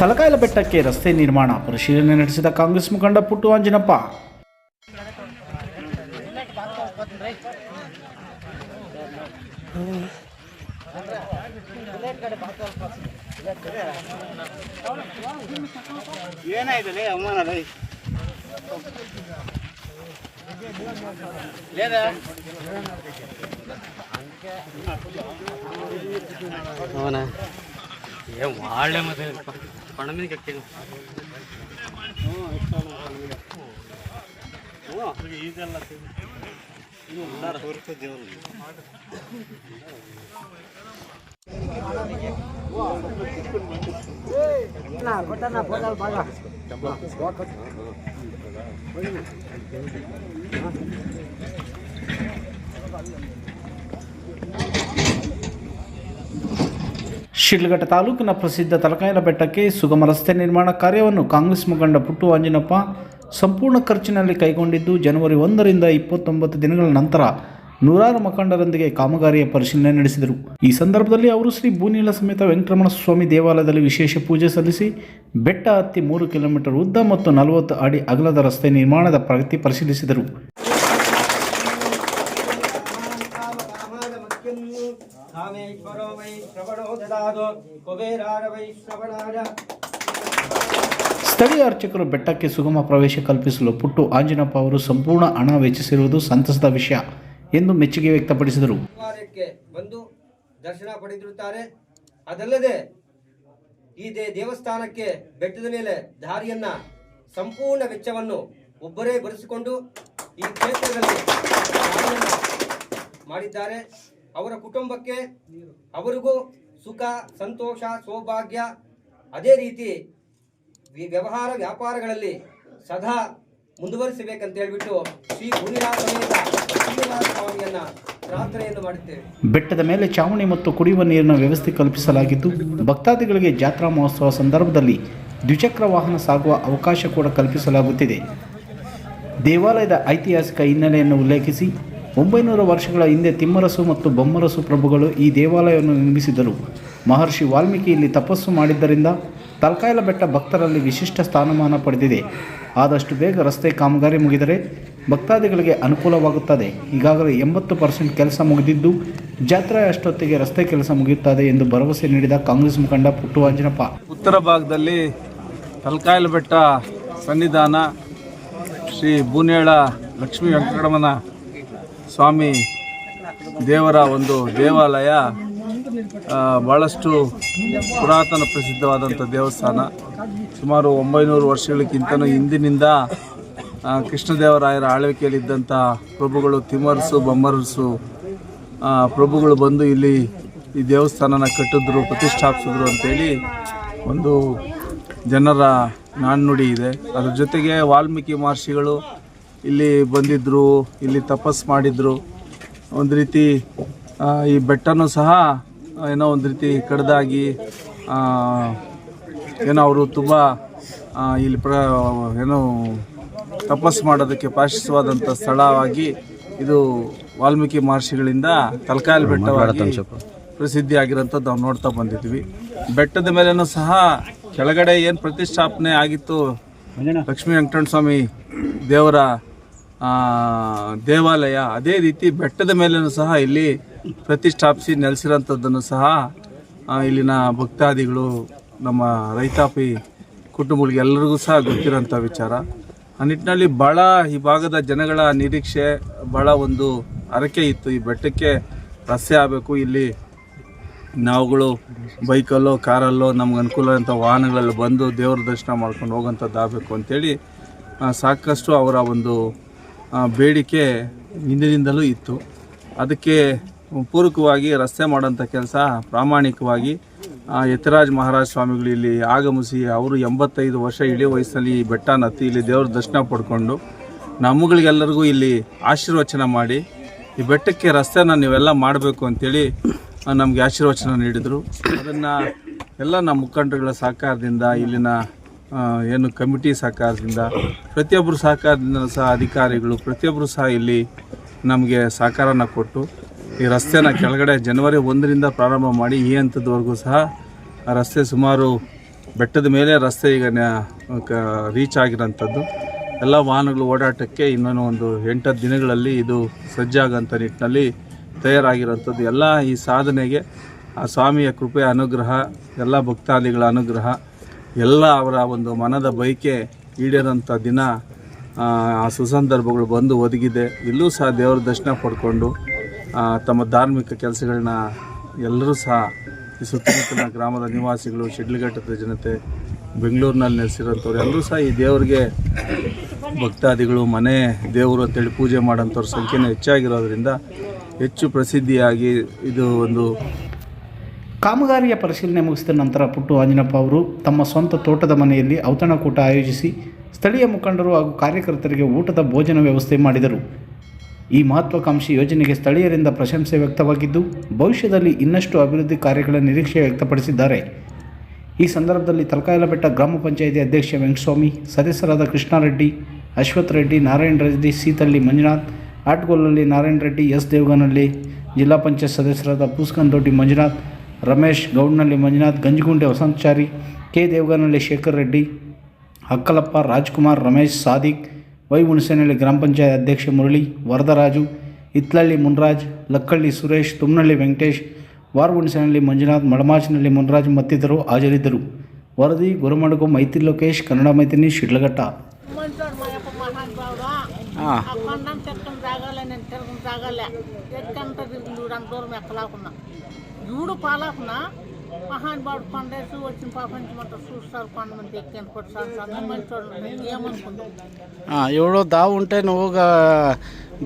ತಲಕಾಯಲ ಬೆಟ್ಟಕ್ಕೆ ರಸ್ತೆ ನಿರ್ಮಾಣ ಪರಿಶೀಲನೆ ನಡೆಸಿದ ಕಾಂಗ್ರೆಸ್ ಮುಖಂಡ ಪುಟ್ಟು ಅಂಜನಪ್ಪ ಏನಾಯ್ತಲೇ ಅವಮಾನ ಲೇ లేదా అవునా ఏం వాళ్ళేమో కొండ మీదకి ఎక్కాను నా ఫోటోలు బాగా పోయినా ಶಿಡ್ಲಘಟ್ಟ ತಾಲೂಕಿನ ಪ್ರಸಿದ್ಧ ತಲಕಾಯಲ ಬೆಟ್ಟಕ್ಕೆ ಸುಗಮ ರಸ್ತೆ ನಿರ್ಮಾಣ ಕಾರ್ಯವನ್ನು ಕಾಂಗ್ರೆಸ್ ಮುಖಂಡ ಪುಟ್ಟು ಅಂಜನಪ್ಪ ಸಂಪೂರ್ಣ ಖರ್ಚಿನಲ್ಲಿ ಕೈಗೊಂಡಿದ್ದು ಜನವರಿ ಒಂದರಿಂದ ಇಪ್ಪತ್ತೊಂಬತ್ತು ದಿನಗಳ ನಂತರ ನೂರಾರು ಮುಖಂಡರೊಂದಿಗೆ ಕಾಮಗಾರಿಯ ಪರಿಶೀಲನೆ ನಡೆಸಿದರು. ಈ ಸಂದರ್ಭದಲ್ಲಿ ಅವರು ಶ್ರೀ ಭೂನೀಲ ಸಮೇತ ವೆಂಕಟರಮಣ ಸ್ವಾಮಿ ದೇವಾಲಯದಲ್ಲಿ ವಿಶೇಷ ಪೂಜೆ ಸಲ್ಲಿಸಿ ಬೆಟ್ಟ ಹತ್ತಿ ಮೂರು ಕಿಲೋಮೀಟರ್ ಉದ್ದ ಮತ್ತು ನಲವತ್ತು ಅಡಿ ಅಗಲದ ರಸ್ತೆ ನಿರ್ಮಾಣದ ಪ್ರಗತಿ ಪರಿಶೀಲಿಸಿದರು. ಕಾಮೇಶ್ವರೋ ವೈ ಶ್ರವಣೋ ದದಾದು ಕುಬೇರಾರ ವೈ ಸ್ಥಳೀಯ ಅರ್ಚಕರು ಬೆಟ್ಟಕ್ಕೆ ಸುಗಮ ಪ್ರವೇಶ ಕಲ್ಪಿಸಲು ಪುಟ್ಟು ಆಂಜನಪ್ಪ ಅವರು ಸಂಪೂರ್ಣ ಹಣ ವೆಚ್ಚಿಸಿರುವುದು ಸಂತಸದ ವಿಷಯ ಎಂದು ಮೆಚ್ಚುಗೆ ವ್ಯಕ್ತಪಡಿಸಿದರು. ವಾರಕ್ಕೆ ಬಂದು ದರ್ಶನ ಪಡೆದಿರುತ್ತಾರೆ. ಅದಲ್ಲದೆ ಈ ದೇ ದೇವಸ್ಥಾನಕ್ಕೆ ಬೆಟ್ಟದ ಮೇಲೆ ದಾರಿಯನ್ನ ಸಂಪೂರ್ಣ ವೆಚ್ಚವನ್ನು ಒಬ್ಬರೇ ಬರೆಸಿಕೊಂಡು ಈ ಕ್ಷೇತ್ರದಲ್ಲಿ ದಾರಿಯನ್ನ ಮಾಡಿದ್ದಾರೆ. ಅವರ ಕುಟುಂಬಕ್ಕೆ ಅವರಿಗೂ ಸುಖ, ಸಂತೋಷ, ಸೌಭಾಗ್ಯ. ಅದೇ ರೀತಿ ವ್ಯವಹಾರ ವ್ಯಾಪಾರಗಳಲ್ಲಿ ಸದಾ ಮುಂದುವರಿಸಬೇಕಂತ ಹೇಳಿಬಿಟ್ಟು ಶ್ರೀ ಶ್ರೀನಿವಾಸ ಸ್ವಾಮಿಯನ್ನ ಪ್ರಾರ್ಥನೆಯನ್ನು ಮಾಡುತ್ತೇವೆ. ಬೆಟ್ಟದ ಮೇಲೆ ಚಾವಣಿ ಮತ್ತು ಕುಡಿಯುವ ನೀರಿನ ವ್ಯವಸ್ಥೆ ಕಲ್ಪಿಸಲಾಗಿದ್ದು, ಭಕ್ತಾದಿಗಳಿಗೆ ಜಾತ್ರಾ ಮಹೋತ್ಸವ ಸಂದರ್ಭದಲ್ಲಿ ದ್ವಿಚಕ್ರ ವಾಹನ ಸಾಗುವ ಅವಕಾಶ ಕೂಡ ಕಲ್ಪಿಸಲಾಗುತ್ತಿದೆ. ದೇವಾಲಯದ ಐತಿಹಾಸಿಕ ಹಿನ್ನೆಲೆಯನ್ನು ಉಲ್ಲೇಖಿಸಿ ಒಂಬೈನೂರು ವರ್ಷಗಳ ಹಿಂದೆ ತಿಮ್ಮರಸು ಮತ್ತು ಬೊಮ್ಮರಸು ಪ್ರಭುಗಳು ಈ ದೇವಾಲಯವನ್ನು ನಿರ್ಮಿಸಿದರು. ಮಹರ್ಷಿ ವಾಲ್ಮೀಕಿ ಇಲ್ಲಿ ತಪಸ್ಸು ಮಾಡಿದ್ದರಿಂದ ತಲಕಾಯಲ ಬೆಟ್ಟ ಭಕ್ತರಲ್ಲಿ ವಿಶಿಷ್ಟ ಸ್ಥಾನಮಾನ ಪಡೆದಿದೆ. ಆದಷ್ಟು ಬೇಗ ರಸ್ತೆ ಕಾಮಗಾರಿ ಮುಗಿದರೆ ಭಕ್ತಾದಿಗಳಿಗೆ ಅನುಕೂಲವಾಗುತ್ತದೆ. ಈಗಾಗಲೇ ಎಂಬತ್ತು ಪರ್ಸೆಂಟ್ ಕೆಲಸ ಮುಗಿದಿದ್ದು ಜಾತ್ರೆ ಅಷ್ಟೊತ್ತಿಗೆ ರಸ್ತೆ ಕೆಲಸ ಮುಗಿಯುತ್ತದೆ ಎಂದು ಭರವಸೆ ನೀಡಿದ ಕಾಂಗ್ರೆಸ್ ಮುಖಂಡ ಪುಟ್ಟು ಅಂಜನಪ್ಪ. ಉತ್ತರ ಭಾಗದಲ್ಲಿ ತಲಕಾಯಲ ಬೆಟ್ಟ ಸನ್ನಿಧಾನ ಶ್ರೀ ಬೂನೇಳ ಲಕ್ಷ್ಮೀ ವೆಂಕಟರಮಣ ಸ್ವಾಮಿ ದೇವರ ಒಂದು ದೇವಾಲಯ ಭಾಳಷ್ಟು ಪುರಾತನ ಪ್ರಸಿದ್ಧವಾದಂಥ ದೇವಸ್ಥಾನ. ಸುಮಾರು ಒಂಬೈನೂರು ವರ್ಷಗಳಿಗಿಂತನೂ ಹಿಂದಿನಿಂದ ಕೃಷ್ಣದೇವರಾಯರ ಆಳ್ವಿಕೆಯಲ್ಲಿದ್ದಂಥ ಪ್ರಭುಗಳು ತಿಮ್ಮರಸು, ಬೊಮ್ಮರಸು ಪ್ರಭುಗಳು ಬಂದು ಇಲ್ಲಿ ಈ ದೇವಸ್ಥಾನನ ಕಟ್ಟಿದ್ರು, ಪ್ರತಿಷ್ಠಾಪಿಸಿದ್ರು ಅಂತೇಳಿ ಒಂದು ಜನರ ನಾಣ್ಣುಡಿ ಇದೆ. ಅದ್ರ ಜೊತೆಗೆ ವಾಲ್ಮೀಕಿ ಮಹರ್ಷಿಗಳು ಇಲ್ಲಿ ಬಂದಿದ್ದರು ಇಲ್ಲಿ ತಪಸ್ ಮಾಡಿದ್ರು. ಒಂದು ರೀತಿ ಈ ಬೆಟ್ಟನೂ ಸಹ ಏನೋ ಒಂದು ರೀತಿ ಕಡ್ದಾಗಿ ಏನೋ ಅವರು ತುಂಬ ಇಲ್ಲಿ ಪ್ರ ಏನೋ ತಪಸ್ ಮಾಡೋದಕ್ಕೆ ಪಾಶಿಸುವಾದಂಥ ಸ್ಥಳವಾಗಿ ಇದು ವಾಲ್ಮೀಕಿ ಮಹರ್ಷಿಗಳಿಂದ ತಲಕಾಯಲ್ ಬೆಟ್ಟವಾಗಿ ಪ್ರಸಿದ್ಧಿ ಆಗಿರೋಂಥದ್ದು ನಾವು ನೋಡ್ತಾ ಬಂದಿದ್ವಿ. ಬೆಟ್ಟದ ಮೇಲೆನೂ ಸಹ ಕೆಳಗಡೆ ಏನು ಪ್ರತಿಷ್ಠಾಪನೆ ಆಗಿತ್ತು ಲಕ್ಷ್ಮೀ ವೆಂಕಟಣ್ಣ ಸ್ವಾಮಿ ದೇವರ ದೇವಾಲಯ ಅದೇ ರೀತಿ ಬೆಟ್ಟದ ಮೇಲೆಯೂ ಸಹ ಇಲ್ಲಿ ಪ್ರತಿಷ್ಠಾಪಿಸಿ ನೆಲೆಸಿರೋಂಥದ್ದನ್ನು ಸಹ ಇಲ್ಲಿನ ಭಕ್ತಾದಿಗಳು, ನಮ್ಮ ರೈತಾಪಿ ಕುಟುಂಬಗಳಿಗೆ ಎಲ್ಲರಿಗೂ ಸಹ ಗೊತ್ತಿರೋಂಥ ವಿಚಾರ. ಆ ನಿಟ್ಟಿನಲ್ಲಿ ಭಾಳ ಈ ಭಾಗದ ಜನಗಳ ನಿರೀಕ್ಷೆ ಭಾಳ ಒಂದು ಹರಕೆ ಇತ್ತು. ಈ ಬೆಟ್ಟಕ್ಕೆ ರಸ್ತೆ ಆಗಬೇಕು. ಇಲ್ಲಿ ನಾವುಗಳು ಬೈಕಲ್ಲೋ, ಕಾರಲ್ಲೋ ನಮ್ಗೆ ಅನುಕೂಲ ವಾಹನಗಳಲ್ಲಿ ಬಂದು ದೇವರ ದರ್ಶನ ಮಾಡ್ಕೊಂಡು ಹೋಗೋಂಥದ್ದು ಆಗಬೇಕು ಅಂಥೇಳಿ ಸಾಕಷ್ಟು ಅವರ ಒಂದು ಬೇಡಿಕೆ ಹಿಂದಿನಿಂದಲೂ ಇತ್ತು. ಅದಕ್ಕೆ ಪೂರಕವಾಗಿ ರಸ್ತೆ ಮಾಡೋಂಥ ಕೆಲಸ ಪ್ರಾಮಾಣಿಕವಾಗಿ ಯತಿರಾಜ್ ಮಹಾರಾಜ್ ಸ್ವಾಮಿಗಳು ಇಲ್ಲಿ ಆಗಮಿಸಿ ಅವರು ಎಂಬತ್ತೈದು ವರ್ಷ ಇಳಿ ವಯಸ್ಸಲ್ಲಿ ಈ ಬೆಟ್ಟನ ಹತ್ತಿ ಇಲ್ಲಿ ದೇವ್ರ ದರ್ಶನ ಪಡ್ಕೊಂಡು ನಮ್ಮಗಳಿಗೆಲ್ಲರಿಗೂ ಇಲ್ಲಿ ಆಶೀರ್ವಚನ ಮಾಡಿ, ಈ ಬೆಟ್ಟಕ್ಕೆ ರಸ್ತೆನ ನೀವೆಲ್ಲ ಮಾಡಬೇಕು ಅಂಥೇಳಿ ನಮಗೆ ಆಶೀರ್ವಚನ ನೀಡಿದರು. ಅದನ್ನು ಎಲ್ಲ ನಮ್ಮ ಮುಖಂಡರುಗಳ ಸಹಕಾರದಿಂದ ಇಲ್ಲಿನ ಏನು ಕಮಿಟಿ ಸಹಕಾರದಿಂದ ಪ್ರತಿಯೊಬ್ಬರು ಸಹಕಾರದಿಂದ ಸಹ ಅಧಿಕಾರಿಗಳು ಪ್ರತಿಯೊಬ್ಬರು ಸಹ ಇಲ್ಲಿ ನಮಗೆ ಸಹಕಾರನ ಕೊಟ್ಟು ಈ ರಸ್ತೆನ ಕೆಳಗಡೆ ಜನವರಿ ಒಂದರಿಂದ ಪ್ರಾರಂಭ ಮಾಡಿ ಈ ಹಂತದವರೆಗೂ ಸಹ ರಸ್ತೆ ಸುಮಾರು ಬೆಟ್ಟದ ಮೇಲೆ ರಸ್ತೆ ಈಗ ರೀಚ್ ಆಗಿರೋಂಥದ್ದು. ಎಲ್ಲ ವಾಹನಗಳು ಓಡಾಟಕ್ಕೆ ಇನ್ನೊಂದು ಒಂದು ಎಂಟತ್ತು ದಿನಗಳಲ್ಲಿ ಇದು ಸಜ್ಜಾಗಂಥ ನಿಟ್ಟಿನಲ್ಲಿ ತಯಾರಾಗಿರೋಂಥದ್ದು. ಎಲ್ಲ ಈ ಸಾಧನೆಗೆ ಆ ಸ್ವಾಮಿಯ ಕೃಪೆ, ಅನುಗ್ರಹ, ಎಲ್ಲ ಭಕ್ತಾದಿಗಳ ಅನುಗ್ರಹ ಎಲ್ಲ ಅವರ ಒಂದು ಮನದ ಬಯಕೆ ಈಡೇರೋಂಥ ದಿನ, ಆ ಸುಸಂದರ್ಭಗಳು ಬಂದು ಒದಗಿದೆ. ಇಲ್ಲೂ ಸಹ ದೇವರ ದರ್ಶನ ಪಡ್ಕೊಂಡು ತಮ್ಮ ಧಾರ್ಮಿಕ ಕೆಲಸಗಳನ್ನ ಎಲ್ಲರೂ ಸಹ ಈ ಸುತ್ತಮುತ್ತಲಿನ ಗ್ರಾಮದ ನಿವಾಸಿಗಳು, ಶಿಡ್ಲಘಟ್ಟದ ಜನತೆ, ಬೆಂಗಳೂರಿನಲ್ಲಿ ನೆಲೆಸಿರೋಂಥವ್ರು ಎಲ್ಲರೂ ಸಹ ಈ ದೇವರಿಗೆ ಭಕ್ತಾದಿಗಳು, ಮನೆ ದೇವರು ಅಂತೇಳಿ ಪೂಜೆ ಮಾಡೋಂಥವ್ರ ಸಂಖ್ಯೆನೂ ಹೆಚ್ಚಾಗಿರೋದ್ರಿಂದ ಹೆಚ್ಚು ಪ್ರಸಿದ್ಧಿಯಾಗಿ ಇದು ಒಂದು ಕಾಮಗಾರಿಯ ಪರಿಶೀಲನೆ ಮುಗಿಸಿದ ನಂತರ ಪುಟ್ಟು ಆಂಜನಪ್ಪ ಅವರು ತಮ್ಮ ಸ್ವಂತ ತೋಟದ ಮನೆಯಲ್ಲಿ ಔತಣಕೂಟ ಆಯೋಜಿಸಿ ಸ್ಥಳೀಯ ಮುಖಂಡರು ಹಾಗೂ ಕಾರ್ಯಕರ್ತರಿಗೆ ಊಟದ ಭೋಜನ ವ್ಯವಸ್ಥೆ ಮಾಡಿದರು. ಈ ಮಹತ್ವಾಕಾಂಕ್ಷಿ ಯೋಜನೆಗೆ ಸ್ಥಳೀಯರಿಂದ ಪ್ರಶಂಸೆ ವ್ಯಕ್ತವಾಗಿದ್ದು, ಭವಿಷ್ಯದಲ್ಲಿ ಇನ್ನಷ್ಟು ಅಭಿವೃದ್ಧಿ ಕಾರ್ಯಗಳ ನಿರೀಕ್ಷೆ ವ್ಯಕ್ತಪಡಿಸಿದ್ದಾರೆ. ಈ ಸಂದರ್ಭದಲ್ಲಿ ತಲಕಾಯಲಬೆಟ್ಟ ಗ್ರಾಮ ಪಂಚಾಯಿತಿ ಅಧ್ಯಕ್ಷ ವೆಂಕಟಸ್ವಾಮಿ, ಸದಸ್ಯರಾದ ಕೃಷ್ಣಾರೆಡ್ಡಿ, ಅಶ್ವಥ್ ರೆಡ್ಡಿ, ನಾರಾಯಣ ರೆಡ್ಡಿ, ಸೀತಳ್ಳಿ ಮಂಜುನಾಥ್, ಆಟ್ಗೋಲಲ್ಲಿ ನಾರಾಯಣ ರೆಡ್ಡಿ, ಎಸ್ ದೇವಗನಹಳ್ಳಿ, ಜಿಲ್ಲಾ ಪಂಚಾಯತ್ ಸದಸ್ಯರಾದ ಪೂಸ್ಕಂದೊಡ್ಡಿ ಮಂಜುನಾಥ್ ರಮೇಶ್ ಗೌಡ್ನಹಳ್ಳಿ ಮಂಜುನಾಥ್ ಗಂಜಗುಂಡೆ ವಸಂತಚಾರಿ ಕೆ. ದೇವಗನಹಳ್ಳಿ ಶೇಖರ್ ರೆಡ್ಡಿ ಅಕ್ಕಲಪ್ಪ ರಾಜ್ಕುಮಾರ್ ರಮೇಶ್ ಸಾದಿಕ್ ವೈ. ಹುಣಸೇನಹಳ್ಳಿ ಗ್ರಾಮ ಪಂಚಾಯತ್ ಅಧ್ಯಕ್ಷ ಮುರಳಿ ವರದರಾಜು ಇತ್ಲಹಳ್ಳಿ ಮುನ್ರಾಜ್ ಲಕ್ಕಳ್ಳಿ ಸುರೇಶ್ ತುಮ್ನಹಳ್ಳಿ ವೆಂಕಟೇಶ್ ವಾರ. ಹುಣಸೇನಹಳ್ಳಿ ಮಂಜುನಾಥ್ ಮಳಮಾಚಿನಲ್ಲಿ ಮುನ್ರಾಜ್ ಮತ್ತಿತರರು ಹಾಜರಿದ್ದರು. ವರದಿ ಗುರುಮಡಗು ಮೈತ್ರಿ ಲೋಕೇಶ್ ಕನ್ನಡ ಮೈತ್ರಿ ಶಿಡ್ಲಘಟ್ಟ. ಹಾಂ. మూడు పాలకున మహాన్ బాడు పండేసి వచ్చిన పాపంచమంతా చూస్తారు పండమంది ఎక్కాను ఎవడో దావు ఉంటే నువ్వు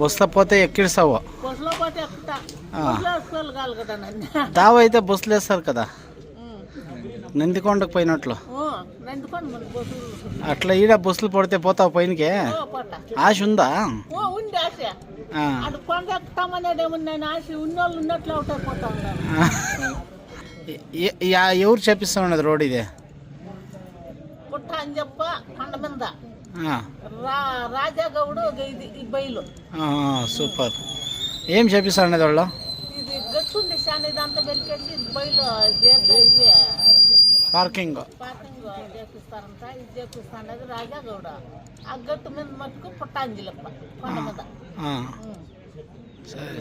బస్సులో పోతే ఎక్కిడిస్తావు. బస్సులో పోతే ఎక్కుతా. దావ అయితే బస్సులు వేస్తారు కదా. నందికొండకు పోయినట్లు. అట్లా ఈడ బస్సులు పడితే పోతావు పైనకే? ఆశ ఉందా? అటు కొండెక్కుతామనేది ఏముందని ఆశ ఉన్నోళ్ళు ఉన్నట్లు అవుట్ అయిపోతా ఎవరు చేపిస్తా ఉన్నది రోడ్ ఇది? పుట్ట అని చెప్ప కొండ మీద. రాజాగౌడు ఇది బయలు. సూపర్. ఏం చేపిస్తా ఉన్నది వాళ్ళు? ఇది గచ్చుంది శాన్ ఇదంతా పెరికెట్టి బయలు పార్కింగ్. పార్కింగ్ చేపిస్తారంట ఇది చేపిస్తాండది రాజాగౌడ ఆ గట్టు మీద మట్టుకు పుట్టాంజిలప్ప కొండ మీద. ఉం. సరే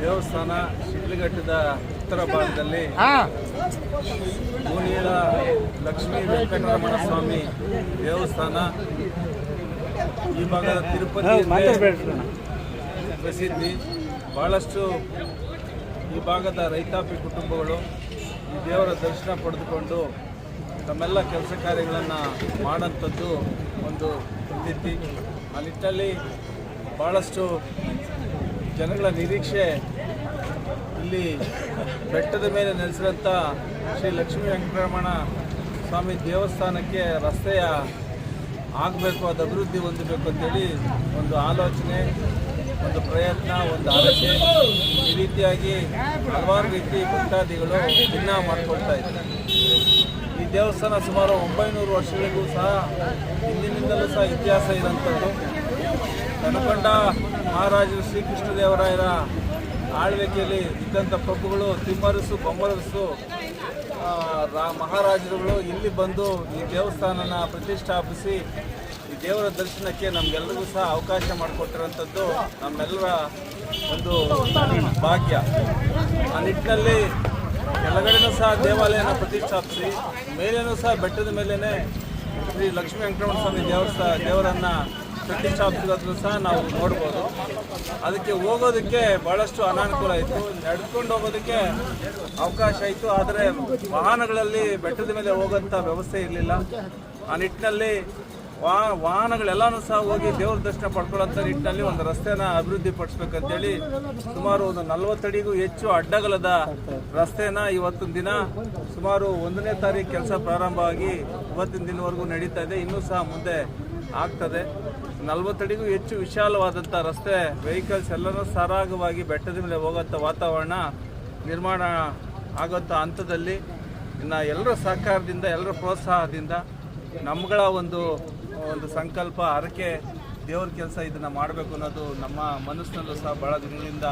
ದೇವಸ್ಥಾನ ಶಿಡ್ಲಘಟ್ಟದ ಉತ್ತರ ಭಾಗದಲ್ಲಿ ಮುನಿಯರ ಲಕ್ಷ್ಮೀ ವೆಂಕಟರಮಣ ಸ್ವಾಮಿ ದೇವಸ್ಥಾನ. ಈ ಭಾಗದ ತಿರುಪತಿ ಪ್ರಸಿದ್ಧಿ. ಬಹಳಷ್ಟು ಈ ಭಾಗದ ರೈತಾಪಿ ಕುಟುಂಬಗಳು ಈ ದೇವರ ದರ್ಶನ ಪಡೆದುಕೊಂಡು ತಮ್ಮೆಲ್ಲ ಕೆಲಸ ಕಾರ್ಯಗಳನ್ನು ಮಾಡೋಂಥದ್ದು ಒಂದು ಪ್ರತಿ ಆ ನಿಟ್ಟಿನಲ್ಲಿ ಭಾಳಷ್ಟು ಜನಗಳ ನಿರೀಕ್ಷೆ ಇಲ್ಲಿ ಬೆಟ್ಟದ ಮೇಲೆ ನೆಲೆಸಿದಂಥ ಶ್ರೀ ಲಕ್ಷ್ಮೀ ವೆಂಕಟರಮಣ ಸ್ವಾಮಿ ದೇವಸ್ಥಾನಕ್ಕೆ ರಸ್ತೆಯ ಆಗಬೇಕು, ಅದು ಅಭಿವೃದ್ಧಿ ಹೊಂದಬೇಕು ಅಂತೇಳಿ ಒಂದು ಆಲೋಚನೆ, ಒಂದು ಪ್ರಯತ್ನ, ಒಂದು ಆಲೋಚನೆ ಈ ರೀತಿಯಾಗಿ ಹಲವಾರು ರೀತಿ ಭಕ್ತಾದಿಗಳು ಭಿನ್ನ ಮಾಡಿಕೊಳ್ತಾ ಇದ್ದಾರೆ. ಈ ದೇವಸ್ಥಾನ ಸುಮಾರು ಒಂಬೈನೂರು ವರ್ಷಗಳಿಗೂ ಸಹ ಹಿಂದಿನಿಂದಲೂ ಸಹ ಇತಿಹಾಸ ಇರೋಂಥದ್ದು ಕನಕೊಂಡ ಮಹಾರಾಜರು ಶ್ರೀಕೃಷ್ಣದೇವರಾಯರ ಆಳ್ವಿಕೆಯಲ್ಲಿ ಇದ್ದಂಥ ಪ್ರಭುಗಳು, ತಿಮ್ಮರಸು, ಬೊಮ್ಮರಸು ಮಹಾರಾಜರುಗಳು ಇಲ್ಲಿ ಬಂದು ಈ ದೇವಸ್ಥಾನನ ಪ್ರತಿಷ್ಠಾಪಿಸಿ ಈ ದೇವರ ದರ್ಶನಕ್ಕೆ ನಮಗೆಲ್ಲರಿಗೂ ಸಹ ಅವಕಾಶ ಮಾಡಿಕೊಟ್ಟಿರುವಂಥದ್ದು ನಮ್ಮೆಲ್ಲರ ಒಂದು ಭಾಗ್ಯ. ಆ ನಿಟ್ಟಿನಲ್ಲಿ ಕೆಳಗಡೆನೂ ಸಹ ದೇವಾಲಯನ ಪ್ರತಿಷ್ಠಾಪಿಸಿ, ಮೇಲೇನೂ ಸಹ ಬೆಟ್ಟದ ಮೇಲೇ ಶ್ರೀ ಲಕ್ಷ್ಮೀ ವೆಂಕಟರಮಣ ಸ್ವಾಮಿ ದೇವಸ್ಥಾನ ದೇವರನ್ನ ಪ್ರತಿಷ್ಠಾಪಿಸಿರೋದನ್ನು ಸಹ ನಾವು ನೋಡ್ಬೋದು. ಅದಕ್ಕೆ ಹೋಗೋದಕ್ಕೆ ಭಾಳಷ್ಟು ಅನಾನುಕೂಲ ಇತ್ತು ನಡ್ಕೊಂಡು ಹೋಗೋದಕ್ಕೆ ಅವಕಾಶ ಇತ್ತು ಆದರೆ ವಾಹನಗಳಲ್ಲಿ ಬೆಟ್ಟದ ಮೇಲೆ ಹೋಗೋಂಥ ವ್ಯವಸ್ಥೆ ಇರಲಿಲ್ಲ. ಆ ನಿಟ್ಟಿನಲ್ಲಿ ವಾ, ವಾಹನಗಳೆಲ್ಲನೂ ಸಹ ಹೋಗಿ ದೇವ್ರ ದರ್ಶನ ಪಡ್ಕೊಳ್ಳೋಂಥ ನಿಟ್ಟಿನಲ್ಲಿ ಒಂದು ರಸ್ತೆನ ಅಭಿವೃದ್ಧಿ ಪಡಿಸ್ಬೇಕಂತೇಳಿ ಸುಮಾರು ಒಂದು ನಲವತ್ತಡಿಗೂ ಹೆಚ್ಚು ಅಡ್ಡಗಲದ ರಸ್ತೆನ ಇವತ್ತಿನ ದಿನ ಸುಮಾರು ಒಂದನೇ ತಾರೀಕು ಕೆಲಸ ಪ್ರಾರಂಭ ಆಗಿ ಇವತ್ತಿನ ದಿನವರೆಗೂ ನಡೀತಾ ಇದೆ. ಇನ್ನೂ ಸಹ ಮುಂದೆ ಆಗ್ತದೆ. ನಲವತ್ತಡಿಗೂ ಹೆಚ್ಚು ವಿಶಾಲವಾದಂಥ ರಸ್ತೆ ವೆಹಿಕಲ್ಸ್ ಎಲ್ಲರೂ ಸರಾಗವಾಗಿ ಬೆಟ್ಟದ ಮೇಲೆ ಹೋಗೋಂಥ ವಾತಾವರಣ ನಿರ್ಮಾಣ ಆಗೋಂಥ ಹಂತದಲ್ಲಿ ಇನ್ನು ಎಲ್ಲರ ಸಹಕಾರದಿಂದ, ಎಲ್ಲರ ಪ್ರೋತ್ಸಾಹದಿಂದ ನಮ್ಗಳ ಒಂದು ಒಂದು ಸಂಕಲ್ಪ, ಹರಕೆ ದೇವ್ರ ಕೆಲಸ ಇದನ್ನು ಮಾಡಬೇಕು ಅನ್ನೋದು ನಮ್ಮ ಮನಸ್ಸಿನಲ್ಲೂ ಸಹ ಭಾಳ ದಿನಗಳಿಂದ